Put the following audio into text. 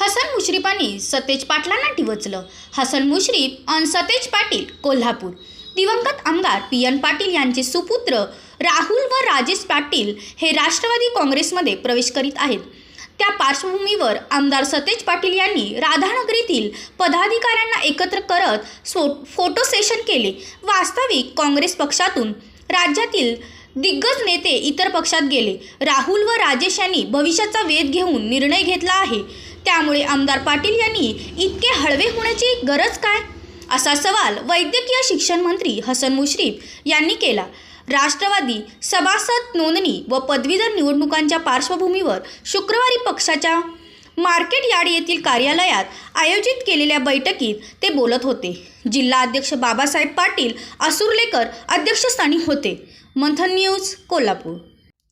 हसन मुश्रीफांनी सतेज पाटलांना टिवचलं. हसन मुश्रीफ अन सतेज पाटील कोल्हापूर. दिवंगत आमदार पी एन पाटील यांचे सुपुत्र राहुल व राजेश पाटील हे राष्ट्रवादी काँग्रेसमध्ये प्रवेश करीत आहेत. त्या पार्श्वभूमीवर आमदार सतेज पाटील यांनी राधानगरीतील पदाधिकाऱ्यांना एकत्र करत सो फोटो सेशन केले. वास्तविक काँग्रेस पक्षातून राज्यातील दिग्गज नेते इतर पक्षात गेले. राहुल व राजेश यांनी भविष्याचा वेध घेऊन निर्णय घेतला आहे. त्यामुळे आमदार पाटील यांनी इतके हळवे होण्याची गरज काय? असा सवाल वैद्यकीय शिक्षण मंत्री हसन मुश्रीफ यांनी केला. राष्ट्रवादी सभासद नोंदणी व पदवीधर निवडणुकांच्या पार्श्वभूमीवर शुक्रवारी पक्षाच्या मार्केट यार्ड येथील कार्यालयात आयोजित केलेल्या बैठकीत ते बोलत होते. जिल्हा अध्यक्ष बाबासाहेब पाटील असुर्लेकर अध्यक्षस्थानी होते. मंथन न्यूज कोल्हापूर.